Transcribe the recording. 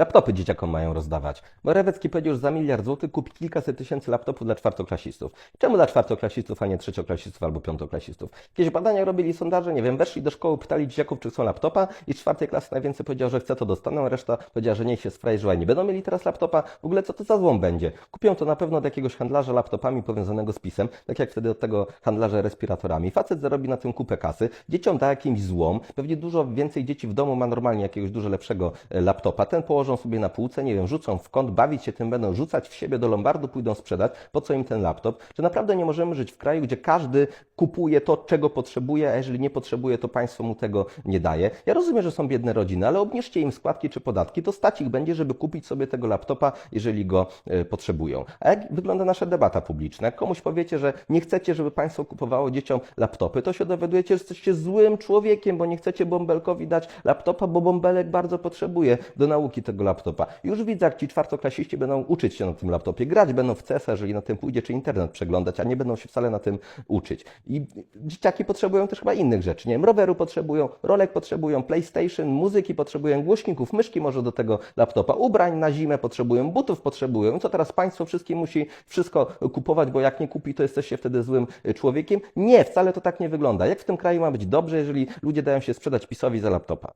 Laptopy dzieciakom mają rozdawać. Morawiecki powiedział, że za miliard złotych kupi kilkaset tysięcy laptopów dla czwartoklasistów. Czemu dla czwartoklasistów, a nie trzecioklasistów albo piątoklasistów? Jakieś badania robili, sondaże, nie wiem, weszli do szkoły, pytali dzieciaków, czy chcą laptopa i czwartej klasy najwięcej powiedział, że chce, to dostaną, reszta powiedziała, że niech się sfrajżyła i nie będą mieli teraz laptopa. W ogóle co to za złom będzie? Kupią to na pewno od jakiegoś handlarza laptopami powiązanego z pisem, tak jak wtedy od tego handlarza respiratorami. Facet zarobi na tym kupę kasy, dzieciom da jakimś złom, pewnie dużo więcej dzieci w domu ma normalnie jakiegoś dużo lepszego e, laptopa, ten położą sobie na półce, nie wiem, rzucą w kąt, bawić się tym będą, rzucać w siebie do lombardu, pójdą sprzedać, po co im ten laptop? Czy naprawdę nie możemy żyć w kraju, gdzie każdy kupuje to, czego potrzebuje, a jeżeli nie potrzebuje, to państwo mu tego nie daje? Ja rozumiem, że są biedne rodziny, ale obniżcie im składki czy podatki, to stać ich będzie, żeby kupić sobie tego laptopa, jeżeli go e, potrzebują. A jak wygląda nasza debata publiczna? Jak komuś powiecie, że nie chcecie, żeby państwo kupowało dzieciom laptopy, to się dowiadujecie, że jesteście złym człowiekiem, bo nie chcecie bąbelkowi dać laptopa, bo bąbelek bardzo potrzebuje do nauki tego laptopa. Już widzę, jak ci czwartoklasiści będą uczyć się na tym laptopie, grać będą w CS, jeżeli na tym pójdzie, czy internet przeglądać, a nie będą się wcale na tym uczyć. I dzieciaki potrzebują też chyba innych rzeczy, nie wiem, roweru potrzebują, rolek potrzebują, PlayStation, muzyki potrzebują, głośników, myszki może do tego laptopa, ubrań na zimę potrzebują, butów potrzebują. Co teraz państwo wszystkim musi wszystko kupować, bo jak nie kupi, to jesteście wtedy złym y, człowiekiem? Nie, wcale to tak nie wygląda. Jak w tym kraju ma być dobrze, jeżeli ludzie dają się sprzedać PiSowi za laptopa?